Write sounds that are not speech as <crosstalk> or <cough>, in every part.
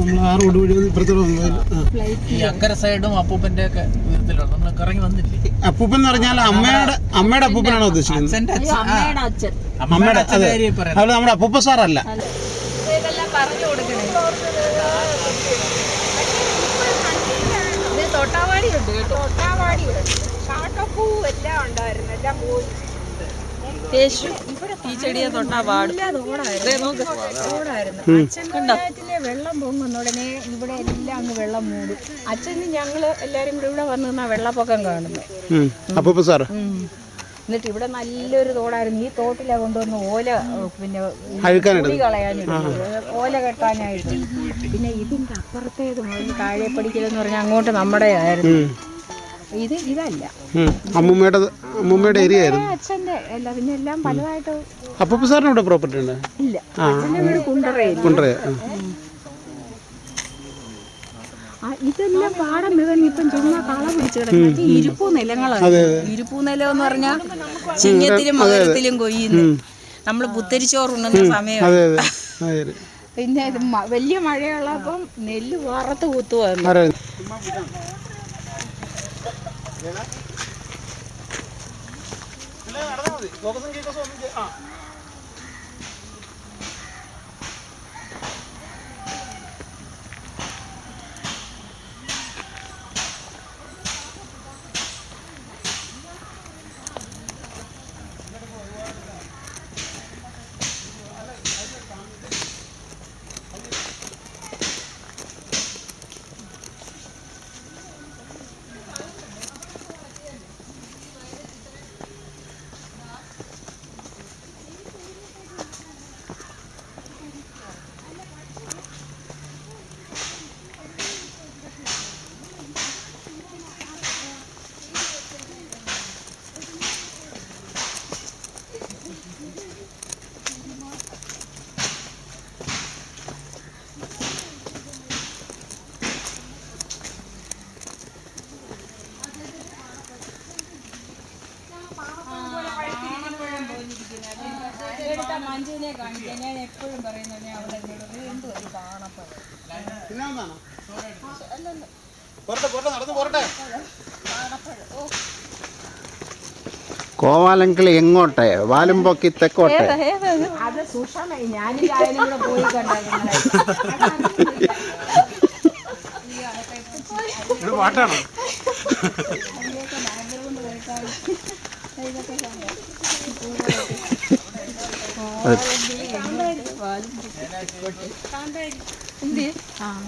നമ്മൾ ആ റോഡ് വഴി വന്ന്. ഈ അക്കര സൈഡും അപ്പൂപ്പന്റെ ഒക്കെ വിധത്തിലാണ് നമ്മൾ കറങ്ങി വന്നില്ലേ? അപ്പൂപ്പൻ എന്ന് പറഞ്ഞാൽ അമ്മയുടെ അമ്മയുടെ അപ്പൂപ്പനാണോ ഉദ്ദേശിക്കുന്നത്. അമ്മയുടെ അതുപോലെ നമ്മുടെ അപ്പൂപ്പ സാറല്ല. പറഞ്ഞു കൊടുക്കണേ. ഇത് തൊട്ടാവാടി ഉണ്ട് കേട്ടോ. തൊട്ടാവാടി കാക്കപ്പൂ എല്ലാം ഉണ്ടായിരുന്നു. എല്ലാം പോയി. ഈ ചെടിയെ തൊട്ടാ പാടും. പഞ്ചായത്തിലെ വെള്ളം പൊങ്ങുന്ന. ഉടനെ ഇവിടെ എല്ലാം അങ്ങ് വെള്ളം മൂടും. അച്ഛന് ഞങ്ങൾ എല്ലാരും കൂടെ ഇവിടെ വന്ന് നിന്നാ വെള്ളപ്പൊക്കം കാണുന്നു ഉം. അപ്പൂപ്പ സാറ്? എന്നിട്ട് ഇവിടെ നല്ലൊരു തോടായിരുന്നു. ഈ തോട്ടിലെ കൊണ്ടുവന്ന് ഓല പിന്നെ അഴുക്കാനിടുന്നത്. കളയാനിടുന്നത്. ഓല കെട്ടാനായിട്ട്. പിന്നെ ഇതിന്റെ അപ്പുറത്തേത് താഴെ പഠിക്കലെന്ന് പറഞ്ഞാൽ അങ്ങോട്ട് നമ്മുടെ ആയിരുന്നു. ഇത് ഇതല്ല. അമ്മൂമ്മയുടെ അമ്മൂമ്മയുടെ ഏരിയ ആയിരുന്നു. അച്ഛന്റെ അല്ല പിന്നെ എല്ലാം പലതായിട്ട് അപ്പൂപ്പ സാറിന് ഇവിടെ പ്രോപ്പർട്ടി ഉണ്ട്? ഇല്ല. അച്ഛന്റെ വീട് കുണ്ടറയിൽ. കുണ്ടറ ആ, ഇതെല്ലാം പാടം മുഴുവൻ ഇപ്പം ചുമ്മാ കള പിടിച്ച് കിടക്കും ഇരുപ്പൂ നിലങ്ങളാണ്. ഇരുപ്പൂ നിലം എന്ന് പറഞ്ഞാൽ ചിങ്ങത്തിലും മകരത്തിലും കൊയ്യുന്നു നമ്മൾ പുത്തരിച്ചോറുണ്ണുന്ന സമയം. അതെ അതെ. അതെ. പിന്നെ വലിയ മഴയുള്ളപ്പം നെല്ല് വറുത്ത് കുത്തുവായിരുന്നു ആരാ മഞ്ജുവിനെ കാണിക്കാൻ ഞാൻ എപ്പോഴും പറയുന്നത് അവിടെ എന്ത് ഒരു കാണപ്പഴം പോരട്ടെ പോരട്ടെ. കോവാലങ്കിളി എങ്ങോട്ടെ? വാലും പൊക്കി തെക്കോട്ടെ പാട്ടാണോ? ആ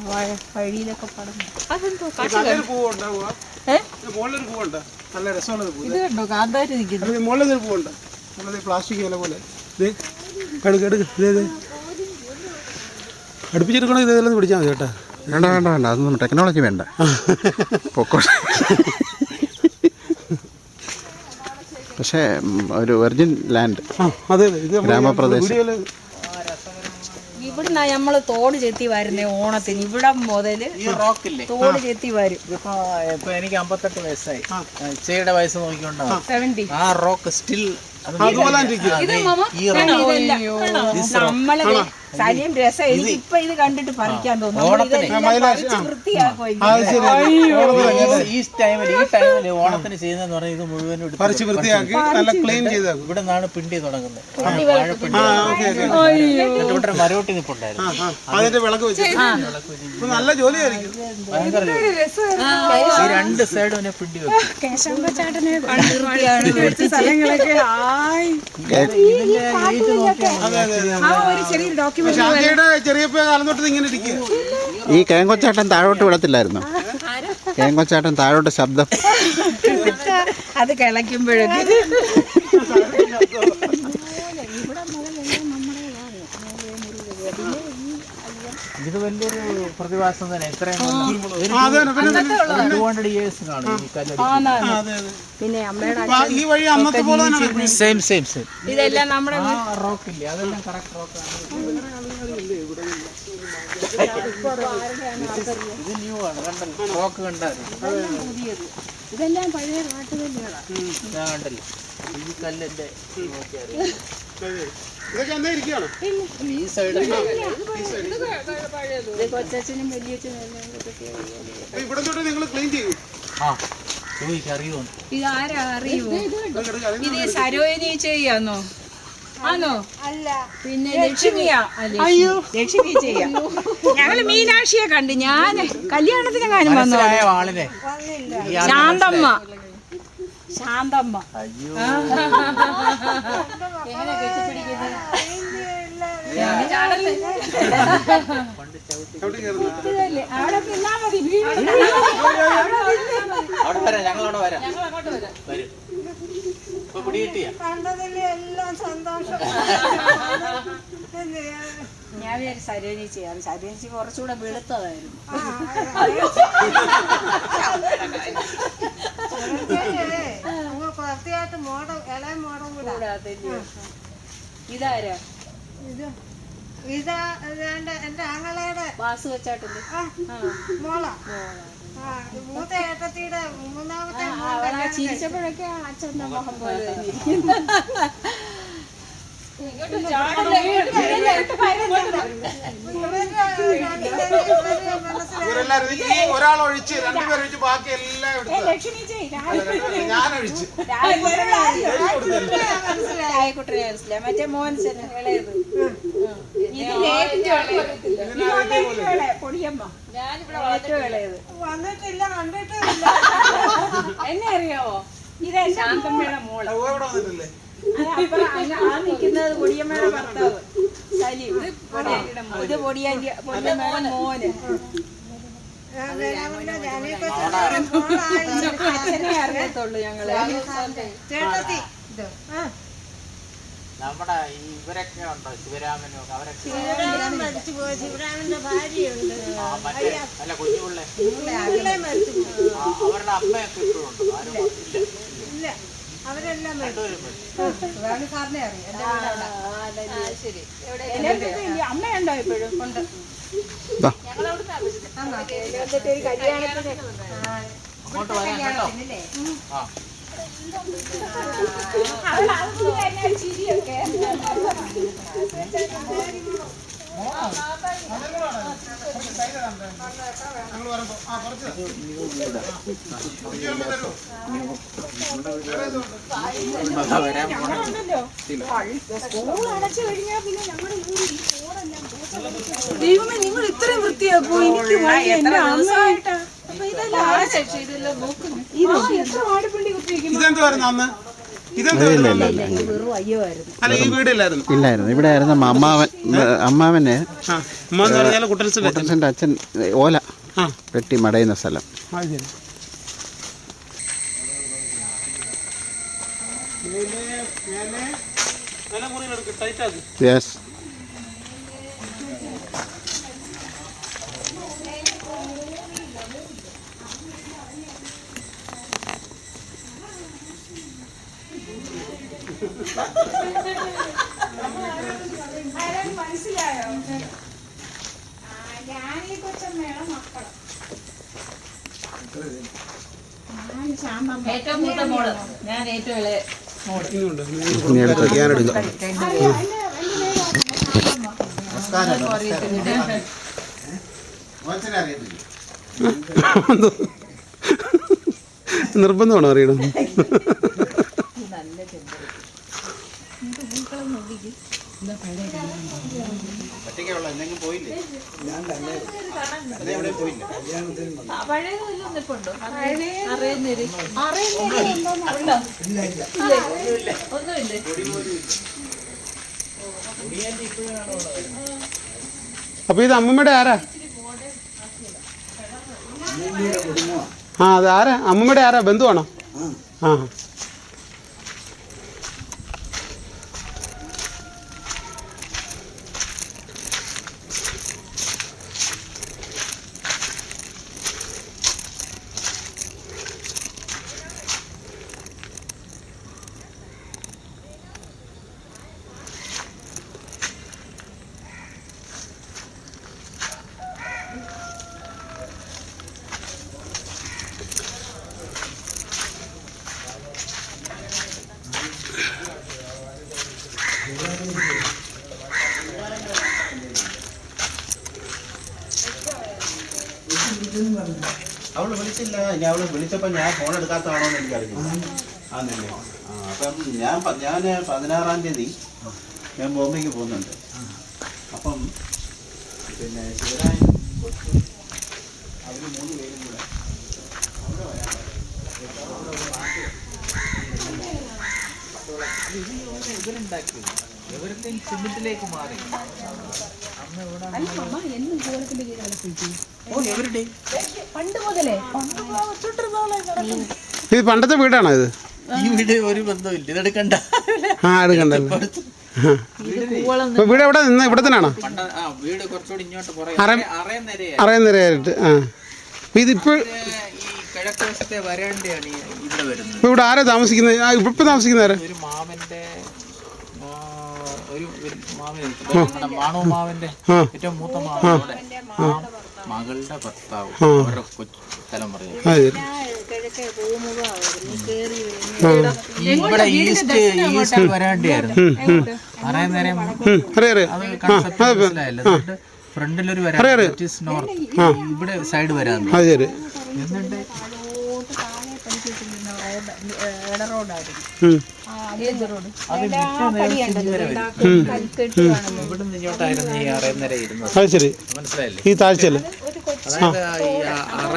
വഴ- വഴിയിലൊക്കെ അതെന്തോ പൂവുണ്ട്. നല്ല രസമുള്ളത് പൂ ഇത് കണ്ടോ? കാന്താരി മുകളിൽ പൂവുണ്ട്. പ്ലാസ്റ്റിക് ഇല പോലെ. ഇത് എടുക്ക് എടുക്ക് ഇത് ഇത് അടുപ്പിച്ചെടുക്കണോ ഇതെല്ലാം പിടിച്ചാൽ മതി കേട്ടോ. വേണ്ട വേണ്ട വേണ്ട. അതൊന്നും ടെക്നോളജി വേണ്ട. പൊക്കോട്ടെ പക്ഷേ ഒരു വെർജിൻ ലാൻഡ് ഗ്രാമപ്രദേശം. ഇവിടുന്ന് നമ്മൾ തോട് ചെത്തി വരുന്നേ ഓണത്തിന്. ഇവിടെ റോക്കില്ലേ? തോട് ചെത്തി വരും. ഇപ്പൊ എനിക്ക് അമ്പത്തെട്ട് വയസ്സായി. ചെയ്യുടെ വയസ്സ് നോക്കിക്കൊണ്ടാ. സെവന്റി ആ റോക്ക് സ്റ്റിൽ അതുപോലെ നമ്മൾ സലിയും രസം എനിക്ക് ഇപ്പൊ ഇത് കണ്ടിട്ട് പറിക്കാൻ തോന്നുന്നു. ഈ ടൈമിൽ ഈ ടൈമിൽ ഓണത്തിന് ചെയ്യുന്നതെന്ന് പറഞ്ഞാൽ ഇത് മുഴുവനും എടുത്ത് പറിച്ച് വൃത്തിയാക്കി നല്ല ക്ലീൻ ചെയ്താക്കും ഇവിടെ നിന്നാണ് പിണ്ടി തുടങ്ങുന്നത്. മരോട്ടി നിപ്പുണ്ടായിരുന്നു. അതിന്റെ വിളക്ക് വെച്ച്. നല്ല ജോലിയായിരിക്കും. രണ്ട് സൈഡും പിന്നെ പിണ്ടി വെക്കും. സ്ഥലങ്ങളൊക്കെ ആ ഒരു ചെറിയൊരു ഡോക്യുമെന്റ് ഷാജയുടെ ചെറിയ കാലം തൊട്ട് ഇങ്ങനെ ഇരിക്കുക. ഈ കേങ്കൊച്ചാട്ടൻ താഴോട്ട് വിടത്തില്ലായിരുന്നു? കേങ്കൊച്ചാട്ടൻ താഴോട്ട് ശബ്ദം. അത് കിളയ്ക്കുമ്പോഴൊക്കെ. ഇത് വലിയൊരു പ്രതിഭാസം തന്നെ. ഇത്രയും. പിന്നെ ഇയേഴ്സ് ഈ പിന്നെ ഈ വഴി അന്നത്തെ പോലെ തന്നെ സെയിം സെയിം സെയിം ഇതെല്ലാം നമ്മുടെ റോക്കില്ലേ അതെല്ലാം കറക്റ്റ് റോക്കാണ് ഇത് ന്യൂ ആണ് കണ്ടല്ലോ. ബ്ലോക്ക് കണ്ടായിരുന്നു പുതിയത്. ഇതെല്ലാം പഴയ കാട്ടുകല്ലുകളാണ് ഞാൻ കണ്ടല്ലോ. ഈ കല്ലെന്റെ നോക്കിയാൽ ഇതൊക്കെ എന്നാ ഇരിക്കുകയാണ്. ഈ സൈഡ് ഇത് കൊച്ചച്ഛനും വലിയച്ഛനും എല്ലാം കൂടെ അപ്പൊ ഇവിടെ തൊട്ട് നിങ്ങൾ ക്ലീൻ ചെയ്യും. ആ ചോദിക്ക് അറിയുമോ? ഇത് സരോജിനി ചെയ്യാന്നോ ആണോ അല്ല. പിന്നെ ലക്ഷ്മിയാ. അയ്യോ. ലക്ഷ്മി ചെയ്യാ ഞങ്ങൾ മീനാക്ഷിയെ കണ്ട്. ഞാൻ കല്യാണത്തിന് കാര്യം വന്നു ശാന്തമ്മ. ശാന്തമ്മ. അയ്യോ. <laughs> എങ്ങനെ കെട്ടിപ്പിടിക്കുന്നത് <laughs> പണ്ട് ചവിട്ടി ചവിട്ടി കയറുന്ന ഇതല്ലേ? അവിടെ നിന്നാ മതി വീട് വരാം. വരാം. വരും ഇപ്പൊ പിടികിട്ടിയ ഞാൻ വിചാരിച്ചു സരോജിനി ചെയ്യാം. സരോജി കുറച്ചുകൂടെ വെളുത്തതായിരുന്നു. കുറച്ചായിട്ട് മോഡം ഇളയ മോഡം കൂടാതെ കൂടാതല്ലേ? ഇതാരാ? ഇത് ഇതാ എന്റെ ആങ്ങളയുടെ വാസു വെച്ചാട്ടില്ലേ മോള. ആ, മൂത്ത ഏട്ടത്തിയുടെ മൂന്നാമത്തെ ചിരിച്ചപ്പോഴൊക്കെ അച്ഛന്റെ മുഖം പോലെ. ഇവരെല്ലാരും ഒരാൾ ഒഴിച്ച് രണ്ടുപേർ ഒഴിച്ച് ബാക്കി എല്ലാം എടുത്ത്. ഞാൻ ഒഴിച്ച്. മറ്റേ മോഹൻ പൊടിയമ്മ. വന്നിട്ടില്ല. കണ്ടിട്ടില്ല. എന്നെ അറിയാവോ? ഇതേ ശാന്തമ്മയുടെ മോൾ. വന്നിട്ടില്ലേ? ആ നിൽക്കുന്നത് പൊടിയമ്മയുടെ ഭർത്താവ്. സലീം ഇത് പൊടിയാന്റെ മോൻ. ഇത് പൊടിയാന്റെ പൊടിയമ്മയുടെ മോന്. അച്ഛനെ അറിയത്തുള്ളൂ ഞങ്ങൾ. ചേട്ടത്തി ഇത്. ആ. നമ്മുടെ ഇവരൊക്കെ ഉണ്ടോ? ശിവരാമനും ഒക്കെ അവരൊക്കെ ശിവരാമൻ മരിച്ചു പോയി ശിവരാമന്റെ ഭാര്യയുണ്ട്. ആ അല്ല കുഞ്ഞുപിള്ളേ. അവരുടെ അമ്മയൊക്കെ ഇപ്പോഴും ഉണ്ടോ ആരും ഇല്ല ഇല്ല. അവരെല്ലാം മരിച്ചു. സാറിനെ അറിയാം എന്റെ ശരി അമ്മയുണ്ടോ എപ്പോഴും ഉണ്ട് ദാ. എന്നിട്ട് ഒരു കല്യാണത്തിന് ചിരിയൊക്കെ ദൈവമേ നിങ്ങൾ ഇത്രയും വൃത്തിയാക്കോ എനിക്ക് വേണ്ടി എന്റെ അമ്മയായിട്ടാ ഇതെല്ലാം ഇത് എത്ര വാടിപ്പിണ്ടി കുത്തിവെക്കും ഇതെന്തുവായിരുന്നു അന്ന്? അല്ല ഈ വീടില്ലായിരുന്നു. ഇല്ലായിരുന്നു. ഇവിടെ ആയിരുന്നു അമ്മാവൻ അമ്മാവനെ കുട്ടൻസിന്റെ അച്ഛൻ ഓല പെട്ടി വെട്ടി മടയുന്ന സ്ഥലം. യെസ് മനസ്സിലായോ ഞാനീ കൊച്ചമ്മയുടെ മക്കൾ ഏറ്റവും മൂത്ത മോൾ. ഞാൻ ഏറ്റവും ഇളയ നിർബന്ധമാണോ അറിയണം? ഒറ്റയ്ക്കുള്ള എന്തെങ്കിലും പോയില്ലേ? അപ്പൊ ഇത് അമ്മമ്മയുടെ ആരാ? ആ അത് ആരാ? അമ്മമ്മയുടെ ആരാ? ബന്ധുവാണോ? ആ. അവൾ വിളിച്ചില്ല ഞാൻ അവൾ വിളിച്ചപ്പോൾ ഞാൻ ഫോൺ എടുക്കാത്തതാണോ എന്ന് എനിക്കറിയില്ല ആണല്ലേ ആ അപ്പം ഞാൻ പ- ഞാൻ പതിനാറാം തീയതി ഞാൻ ബോംബെക്ക് പോകുന്നുണ്ട്. അപ്പം പിന്നെ ശിവരായൻ കൊച്ചും അവർ മൂന്ന് പേരും കൂടെ. അവിടെ വരാൻ എവരിത്തിങ് സിമെന്റിലേക്ക് മാറി? പണ്ട് മുതലേ. ഇത് പണ്ടത്തെ വീടാണോ ഇത്? ഈ വീട് ഒരു ബന്ധമില്ല ഇതെടുക്കണ്ട ആ എടുക്കണ്ടല്ലോ? ഇപ്പൊ വീട് എവിടെ നിന്ന്? ഇവിടെ തന്നെയാണോ? പണ്ട ആ വീട് കുറച്ചുകൂടി ഇങ്ങോട്ട് പുറകെ അറ- അറയം നിരയാ അറിയുന്നവരായിട്ട് ആ. ഇതിപ്പോ ഇവിടെ വരുന്നത്. ഇപ്പൊ ഇവിടെ ആരാ താമസിക്കുന്നത്? ഇപ്പൊ താമസിക്കുന്നവരാ ഒരു മാമന്റെ ഒരു മാമൻ നമ്മുടെ മാണു മാമന്റെ ആ. ഏറ്റവും മൂത്ത ആ മകളുടെ ഭർത്താവ് അവരുടെ കൊച്ചു തലമുറ ആ ശരി. കിഴക്കേ പൂമുഖമായിരുന്നു കേറി ഇവിടെ ഈസ്റ്റ് ഈസ്റ്റ് വരാണ്ടിയായിരുന്നു. അറിയാൻ നേരം ഉം, അറിയാം അറിയാം. അത് കൺസെപ്റ്റ് മനസ്സിലായല്ലോ. ഫ്രണ്ടിലൊരു വരാൻ നോർത്ത് ഇവിടെ സൈഡ് വരാൻ എന്നിട്ട് അത് ശരി. മനസ്സിലായില്ലേ? ഈ താഴ്ചയല്ലേ? അറ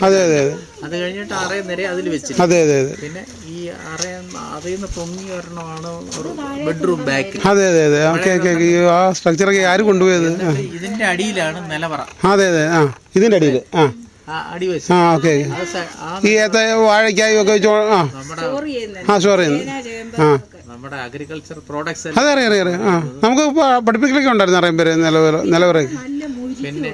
അതെ അതെ അതെ. അത് കഴിഞ്ഞിട്ട് അറയുന്നര അതിൽ വെച്ചിട്ട് അതെ അതെ അതെ. പിന്നെ ഈ അറേ അതിൽ നിന്ന് പൊങ്ങി ഒരെണ്ണമാണ് ഒരു ബെഡ്റൂം ബാക്കിൽ അതെ അതെ അതെ. Okay okay okay. ആ സ്ട്രക്ചറൊക്കെ ആര് കൊണ്ടുപോയത്? ഇതിന്റെ അടിയിലാണ് നിലവറ. അതെ അതെ. ആ ഇതിന്റെ അടിയിൽ. ആ. ആ ആ ഓക്കെ. ആ സ- ആ ഈ ഏത്ത വാഴയ്ക്കായി ഒക്കെ വെച്ച് ആ. നമ്മുടെ ആ സ്റ്റോർ ചെയ്യുന്നത് ആ. നമ്മുടെ അഗ്രികൾച്ചർ പ്രോഡക്ട്സ് അതെ അറിയാം അറിയാം അറിയാം. ആ. നമുക്ക് പഠിപ്പിക്കലൊക്കെ ഉണ്ടായിരുന്നു അറിയാൻ പേര് നിലവറയ്ക്ക് പിന്നെ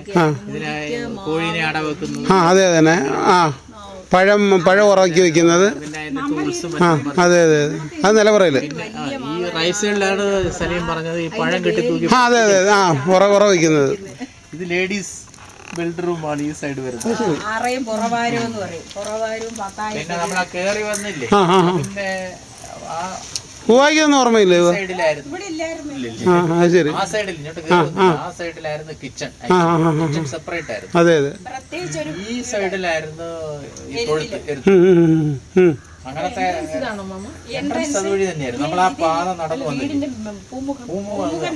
കോഴീനെ അട വെക്കുന്നു ആ അതെ തന്നെ ആ. പഴം പഴം ഉറക്കി വെക്കുന്നത്. ആ അതെ അതെ അതെ. അത് നിലവറയിൽ ഈ റൈസുകളിലാണ് സലീം പറഞ്ഞത്. ഈ പഴം കെട്ടി തൂക്കി ആ അതെ അതെ ആ ഉറ ഉറ വെക്കുന്നത്. ഇത് ലേഡീസ് ബെഡ്റൂമാണ് ഈ സൈഡ് വരുന്നത്. പുറവാരും എന്ന് പറയും. പുറവാരും പത്തായി പിന്നെ നമ്മൾ ആ കേറി വന്നില്ലേ? ആ ആ ആ. പിന്നെ ആ പൂവായിക്കൊന്നും ഓർമ്മയില്ലേ സൈഡിലായിരുന്നു. ഇല്ല, ഇല്ല. ആ അത് ശരി. ആ സൈഡിൽ ഇങ്ങോട്ട് കേറി. വന്നില്ല. ആ സൈഡിലായിരുന്നു കിച്ചൺ. കിച്ചൺ സെപ്പറേറ്റ് ആയിരുന്നു. അതെ അതെ. പ്രത്യേകിച്ച് ഒരു ഈ സൈഡിലായിരുന്നു ഇപ്പോഴത്തെ ഉം, ഉം, ഉം, ഉം. അങ്ങനത്തെ എൻട്രൻസ് അതുവഴി തന്നെയായിരുന്നു. നമ്മൾ ആ പാത നടന്നു വന്നില്ല പൂമുഖം.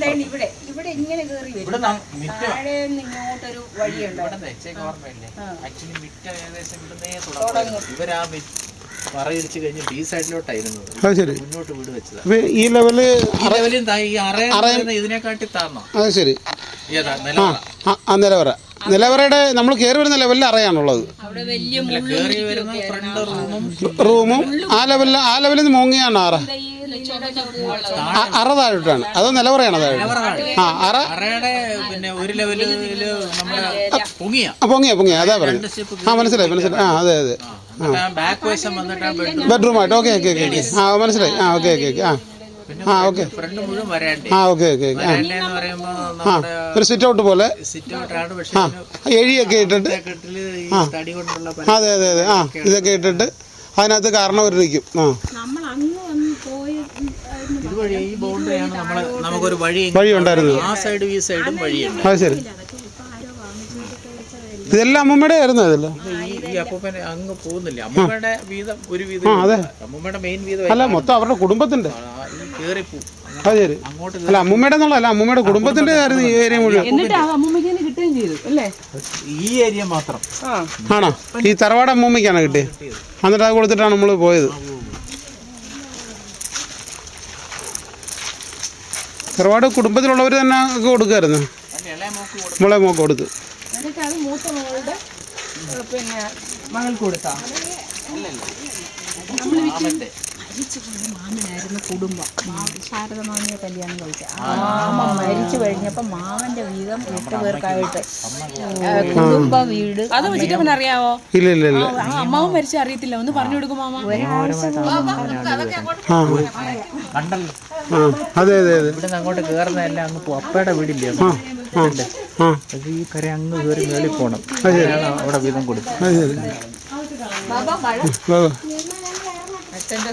ദേ ഇവിടെ ഇവിടെ ഇങ്ങനെ കേറി വരും. ഇവിടെ മിറ്റം താഴെ നിന്ന് ഇങ്ങോട്ടൊരു വഴിയുണ്ട്. ഇവിടെ വെച്ചേക്ക് ഓർമ്മയില്ലേ? ആക്ച്വലി മിറ്റം ഏകദേശം ഇവിടുന്നേ തുടങ്ങും. ഇവരാ പറയിടിച്ച് കഴിഞ്ഞിട്ട് ഈ സൈഡിലോട്ടായിരുന്നു. അത് ശരി. മുന്നോട്ട് വീട് വെച്ചതാ. അപ്പൊ ഈ ലെവൽ ഈ ലെവലിൽ താ- ഈ അറയുന്ന ഇതിനെക്കാട്ടി താന്നോ അത് ശരി. ഏതാ? നിലവറ. ആ ആ നിലവറ. നിലവറയുടെ നമ്മൾ കയറി വരുന്ന ലെവലിൽ അറിയാനുള്ളത് അവിടെ വലിയ അല്ല, കേറി ഫ്രണ്ട് റൂമും റൂമും ആ ലെവലിൽ ആ ലെവലിൽ നിന്ന് മുങ്ങിയാണ് അറ. ആ, അറ താഴോട്ടാണ്. അതോ നിലവറയാണ് താഴോട്ട്. ആ അറ പിന്നെ ഒരു ലെവലിൽ പൊങ്ങിയ. പൊങ്ങിയ പൊങ്ങിയ. അതാ പറഞ്ഞു ആ മനസ്സിലായി മനസ്സിലായി. ആ അതെ അതെ. ആ ബെഡ്റൂം ബെഡ്റൂമായിട്ട് ഓക്കെ ഓക്കെ ഓക്കെ ആ മനസ്സിലായി. ആ ഓക്കെ ഓക്കെ ഓക്കെ ആ. ആ ഓക്കെ. ഫ്രണ്ട് മുഴുവൻ വരാണ്ടേ. ആ ഓക്കെ ഓക്കെ ഓക്കെ. ആ എന്ന് പറയുമ്പോ നമ്മുടെ ഒരു സിറ്റ് ഔട്ട് പോലെ? സിറ്റ് ഔട്ടാണ് പക്ഷെ ഇതിന് എഴിയൊക്കെ ഇട്ടിട്ട്? ആ ഈ തടി കൊണ്ടുള്ള പല അതെ അതെ അതെ. ആ ഇതൊക്കെ ഇട്ടിട്ട് അതിനകത്ത് കാരണം നിൽക്കും ആ. നമ്മൾ അങ്ങ് വന്ന് പോയ ഇതുവഴി ഈ ബൗണ്ടറിയാണ് നമ്മളെ നമുക്കൊരു വഴി വഴി ഉണ്ടായിരുന്നു ആ സൈഡും ഈ സൈഡും വഴിയുണ്ട്. അത് ശരി. ഇതെല്ലാം അമ്മമ്മയുടെ ആയിരുന്നു അതല്ലേ ഈ ഈ അപ്പൂപ്പൻ അങ്ങ് പോകുന്നില്ല. അമ്മൂമ്മയുടെ വീതം ഒരു വീതം അമ്മൂമ്മയുടെ മെയിൻ വീതം അല്ല മൊത്തം അവരുടെ കുടുംബത്തിന്റെ അത് ശരി. അല്ല അമ്മൂമ്മയുടെ അല്ല അമ്മൂമ്മയുടെ കുടുംബത്തിന്റെ ആയിരുന്നു ഈ ഏരിയ മുഴുവൻ. എന്നിട്ട് ആ അമ്മൂമ്മയ്ക്ക് തന്നെ കിട്ടുകയും അല്ലേ? ഈ ഏരിയ മാത്രം. ആണോ? ഈ തറവാട് അമ്മൂമ്മയ്ക്കാണ് കിട്ടിയത്? എന്നിട്ട് അത് കൊടുത്തിട്ടാണ് നമ്മൾ പോയത്. തറവാട് കുടുംബത്തിലുള്ളവർ തന്നെ കൊടുക്കായിരുന്നു. കൊടുക്കുമായിരുന്നു മോക്ക് കൊടുത്ത് നമ്മളെ മോക്ക് കൊടുത്തു. മൂത്ത മകളുടെ പിന്നെ മകൾക്ക് കൊടുത്താ മരിച്ചുപോയ മാമനായിരുന്നു കുടുംബം. ശാരദമാമിയെ ശാരദ മാമിയെ കല്യാണം കഴിച്ച. ആ മാമ മരിച്ചു കഴിഞ്ഞപ്പോ മാമന്റെ വീതം എട്ട് പേർക്കായിട്ട്. കുടുംബ വീട് അത് വെച്ചിട്ട് അറിയാവോ? ഇല്ല ഇല്ല ഇല്ല ആ അമ്മാവും മരിച്ച അറിയത്തില്ല. ഒന്ന് പറഞ്ഞു കൊടുക്കും മാമ. ഒരാഴ്ച അതെ അതെ അതെ. നിന്ന് അങ്ങോട്ട് കയറുന്നതല്ല അങ്ങ് പോ അപ്പയുടെ വീടില്ലേ അത് ഈ കര അങ്ങ് കയറി മേളിൽ അവിടെ വീതം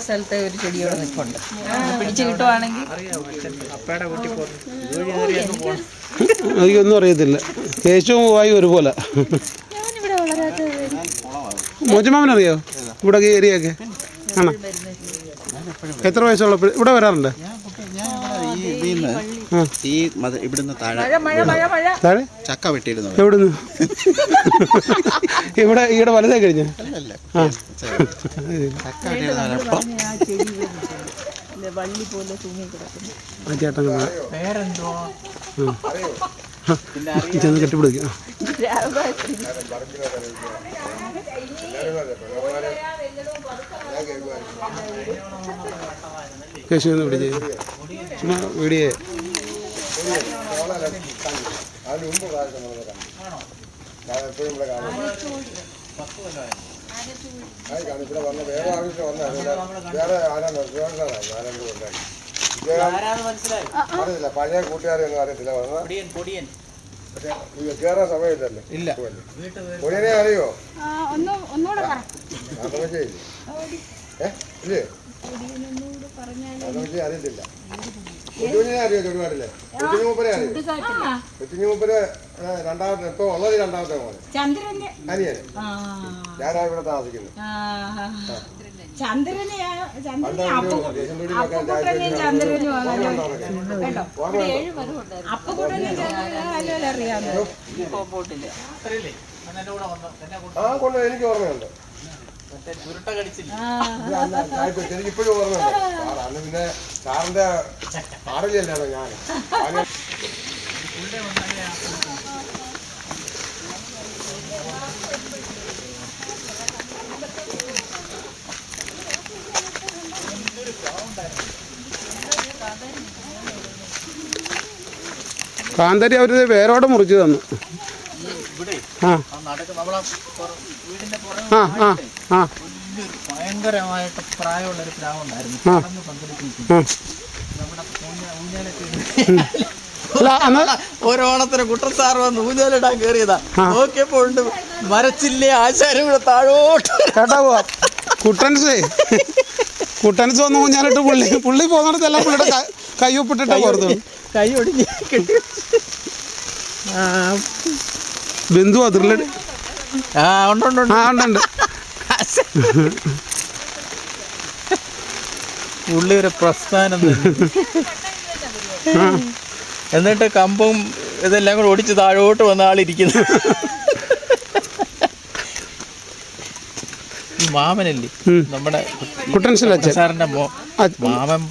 സ്ഥലത്തെ ഒരു ചെടിയോടെ നിൽപ്പുണ്ട്. പിടിച്ചു കിട്ടുവാണെങ്കിൽ? അപ്പയുടെ വീട്ടിൽ പോകുന്നു എനിക്കൊന്നും അറിയത്തില്ല. യേശുവും വായു ഒരുപോലെ. മോജമാമനറിയോ ഇവിടെ ഏരിയ ഒക്കെ ആണോ? എത്ര വയസ്സുള്ള ഇവിടെ വരാറുണ്ട്? ഇവിടെ ഈ ഇവിടുന്ന് താഴെ താഴെ? ചക്ക വെട്ടിയിരുന്നു. എവിടുന്ന്? <laughs> ഇവിടെ ഇവിടെ വലുതായി കഴിഞ്ഞു? അല്ലല്ല ചക്ക വെട്ടിയിരുന്നപ്പം ആ ചേട്ടൻ പേരെന്തോ ചെന്ന് കെട്ടിപ്പിടിക്കും. കേശു ഒന്ന് പിടിച്ചേ ചുമ്മാ അറിയില്ല പഴയ കൂട്ടുകാരെയൊന്നും അറിയത്തില്ല വന്ന കയറാൻ സമയമില്ലല്ലോ ഇല്ല പൊടിയനെ അറിയോ ഏ ഇല്ലേ അറിയത്തില്ല കൊച്ചുകുഞ്ഞിനെ അറിയോ ചുടുകാട്ടിലെ കൊച്ചുഞ്ഞു മൂപ്പരെ അറിയോ കൊച്ചുഞ്ഞു മൂപ്പര് ഏ, രണ്ടാമത്തെ ഇപ്പൊ ഉള്ളത് രണ്ടാമത്തെ മോനെ. ചന്ദ്രന്റെ അനിയൻ ആ. ഞാനാ ഇവിടെ താമസിക്കുന്നത്. ആ. ചന്ദ്രന് അപ്പുകുട്ടനെയും കേട്ടോ അപ്പുകുട്ടനെയും അറിയാമോ ആ കൊണ്ട് എനിക്ക് ഓർമ്മയുണ്ട്. എനിക്ക് ഇപ്പോഴും ഓർമ്മയുണ്ട്. സാർ അന്ന് പിന്നെ സാറിന്റെ പാടില്ലല്ലോ ഞാൻ? കാന്തരി അവർ വേരോടെ മുറിച്ച് തന്നു. ഇവിടെ ആ. ആ നടക്ക് നമ്മളെ വീടിന്റെ പുറമെ ആ ഭയങ്കരമായിട്ട് പ്രായമുള്ള ഒരു പ്ലാവ് ഉണ്ടായിരുന്നു. കടന്ന് ആ. നമ്മുടെ ഊഞ്ഞ- ഊഞ്ഞാലൊക്കെ അല്ല കുട്ടൻ കുട്ടസാർ വന്ന് ഊഞ്ഞാലിടാൻ കയറിയതാ നോക്കിയപ്പോ ഉണ്ട് മരച്ചില്ലേ ആശാരും കൂടെ താഴോട്ട്. കേട്ടാ പോവാ. കുട്ടൻസേ. കുട്ടൻസ് വന്ന് ഊഞ്ഞാലിട്ട് പുള്ളി പുള്ളി പോകുന്നിടത്തെല്ലാം പുള്ളിയുടെ ക- കൈ ഒപ്പിട്ടിട്ടാ പുറത്തു കൈ ഒടിഞ്ഞ് കിട്ടി ആ. ബിന്ദു അതിർലടി ആ ഉണ്ട് ഉണ്ട് ആ ഉണ്ട് ഉണ്ട് പുള്ളി ഒരു പ്രസ്ഥാനം എന്നിട്ട് കമ്പും ഇതെല്ലാം കൂടെ ഓടിച്ച് താഴോട്ട് വന്ന ആളിരിക്കുന്നു. മാമനല്ലേ? നമ്മുടെ കുട്ടൻസിന്റെ സാറിന്റെ മോ മാമൻ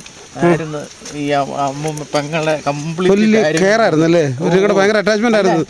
ആയിരുന്നു ഈ അമ്മ പെങ്ങളെ കംപ്ലീറ്റ് കെയർ ആയിരുന്നു അല്ലേ ഒരു ഭയങ്കര അറ്റാച്ച്മെന്റ് ആയിരുന്നു.